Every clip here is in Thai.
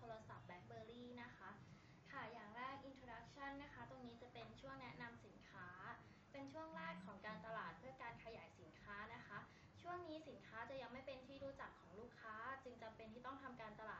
โทรศัพท์ BlackBerry นะคะ ค่ะ อย่างแรก Introduction นะคะ ตรงนี้จะเป็นช่วงแนะนำสินค้า เป็นช่วงแรกของการตลาดเพื่อการขยายสินค้านะคะ ช่วงนี้สินค้าจะยังไม่เป็นที่รู้จักของลูกค้า จึงจำเป็นที่ต้องทำการตลาด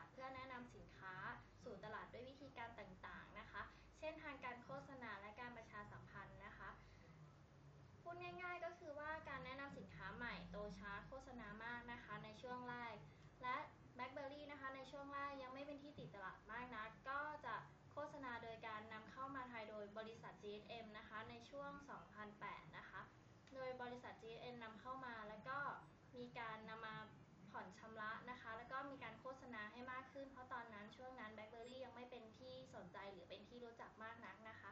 ช่วง 2008 นะคะ โดยบริษัท GSM นำเข้ามาแล้วก็มีการนำมาผ่อนชำระนะคะ แล้วก็มีการโฆษณาให้มากขึ้น เพราะตอนนั้นช่วงนั้น BlackBerry ยังไม่เป็นที่สนใจหรือเป็นที่รู้จักมากนักนะคะ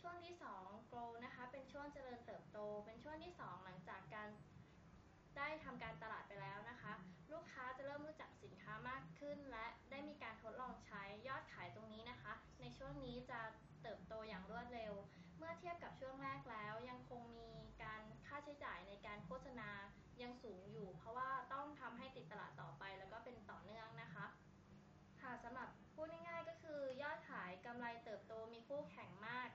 ช่วงที่2 Grow นะคะเป็นช่วงเจริญเติบโต เป็นช่วงที่ 2 หลังจากการได้ทำการตลาดไปแล้วนะคะ ลูกค้าจะเริ่มรู้จักสินค้ามากขึ้น และได้มีการทดลองใช้ยอดขายตรงนี้นะคะ ในช่วงนี้จะเติบโตอย่างรวดเร็ว เทียบกับช่วงแรกแล้ว ยังคงมีการค่าใช้จ่ายในการโฆษณายังสูงอยู่ เพราะว่าต้องทำให้ติดตลาดต่อไป แล้วก็เป็นต่อเนื่องนะคะค่ะสำหรับพูดง่ายๆก็คือยอดขายกำไรเติบโตมีคู่แข่งมาก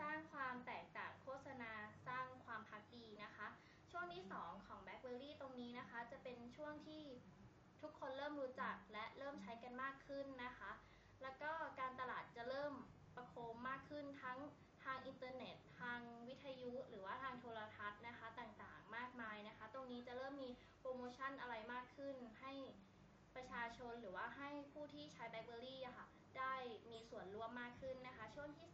สร้างความแตกต่างโฆษณา สร้างความพักดีนะคะ ช่วงที่ 2 ของ BlackBerry ตรงนี้นะคะ จะเป็นช่วงที่ทุกคนเริ่มรู้จักและเริ่มใช้กันมากขึ้นนะคะ แล้วก็การตลาดจะเริ่มประโคมมากขึ้นทั้ง ทางอินเทอร์เน็ต ทางวิทยุ หรือว่าทางโทรทัศน์นะคะต่างๆ มากมายนะคะ ตรงนี้จะเริ่มมีโปรโมชั่นอะไรมากขึ้น ให้ประชาชนหรือว่าให้ผู้ที่ใช้ BlackBerry อะค่ะได้มีส่วนร่วมมากขึ้นนะคะ ช่วงที่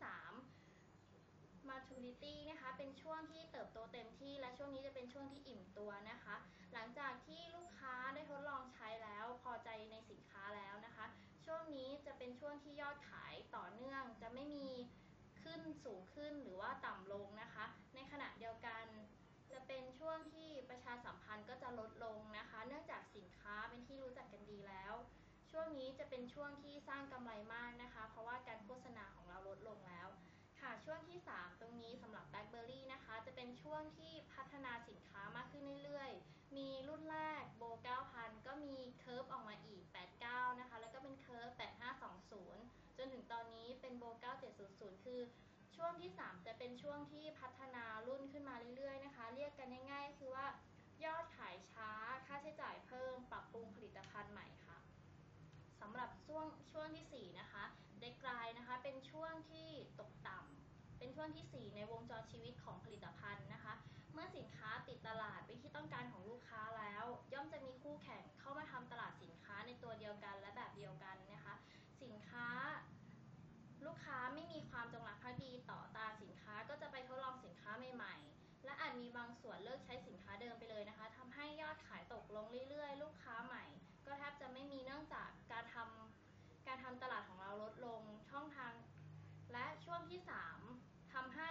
3 maturity นะคะ เป็นช่วงที่เติบโตเต็มที่และช่วงนี้จะเป็นช่วงที่อิ่มตัวนะคะ หลังจากที่ลูกค้าได้ทดลองใช้แล้วพอใจในสินค้าแล้วนะคะ ช่วงนี้จะเป็นช่วงที่ยอดขายต่อเนื่องจะไม่มี ขึ้นสูงขึ้นหรือว่าต่ำลงนะคะ ในขณะเดียวกันจะเป็นช่วงที่ประชาสัมพันธ์ก็จะลดลงนะคะ เนื่องจากสินค้าเป็นที่รู้จักกันดีแล้ว ช่วงนี้จะเป็นช่วงที่สร้างกำไรมากนะคะ เพราะว่าการโฆษณาของเราลดลงแล้วค่ะช่วงที่ 3 ตรงนี้สำหรับ BlackBerry นะคะ จะเป็นช่วงที่พัฒนาสินค้ามากขึ้นเรื่อยๆ มีรุ่นแรกโบ 9000 ก็มีเคิร์ฟออกมาอีก 89 นะคะ แล้วก็เป็นเคิร์ฟ8520 จนถึงตอนนี้เป็นโบ 9700 คือ ช่วงที่ 3 จะเป็นช่วงที่พัฒนารุ่นขึ้นมาเรื่อยๆนะคะ เรียกกันง่ายๆ คือว่ายอดขายช้า ค่าใช้จ่ายเพิ่ม ปรับปรุงผลิตภัณฑ์ใหม่ค่ะสำหรับช่วงช่วงที่ 4 นะคะเดกลายนะคะเป็นช่วงที่ตกต่ำเป็นช่วงที่ 4 ในวงจรชีวิตของผลิตภัณฑ์นะคะ เมื่อสินค้าติดตลาดเป็นที่ต้องการของลูกค้าแล้ว ย่อมจะมีคู่แข่งเข้ามาทำตลาดสินค้าในตัวเดียวกันและแบบเดียวกันนะคะ สินค้าลูกค้าไม่มี ต่อตาสินค้าก็จะไปทดลองสินค้าใหม่ๆ และอาจมีบางส่วนเลิกใช้สินค้าเดิมไปเลยนะคะทำให้ยอดขายตกลงเรื่อยๆ ลูกค้าใหม่ ก็แทบจะไม่มีเนื่องจากการทำการทำตลาดของเราลดลงช่องทาง และช่วงที่ 3ทำให้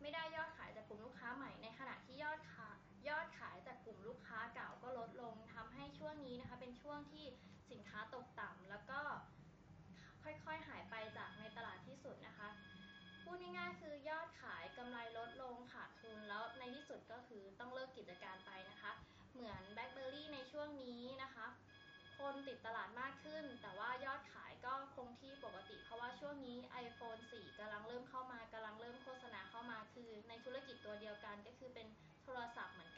ไม่ได้ยอดขายจากกลุ่มลูกค้าใหม่ในขณะที่ยอดขายอดขายจากกลุ่มลูกค้าเก่าก็ลดลงทำให้ช่วงนี้นะคะ เป็นช่วงที่สินค้าตกต่ำแล้วก็ค่อยๆ หายไปจากในตลาดที่สุดนะคะ พูดง่ายๆคือยอดขายกำไรลดลงขาดทุนแล้วในที่สุดก็คือต้องเลิกกิจการไปนะคะ เหมือนแบล็คเบอร์รี่ในช่วงนี้นะคะ คนติดตลาดมากขึ้น แต่ว่ายอดขายก็คงที่ปกติ เพราะว่าช่วงนี้ iPhone 4กำลังเริ่มเข้ามากำลังเริ่มโฆษณาเข้ามาคือในธุรกิจตัวเดียวกันก็คือเป็นโทรศัพท์เหมือน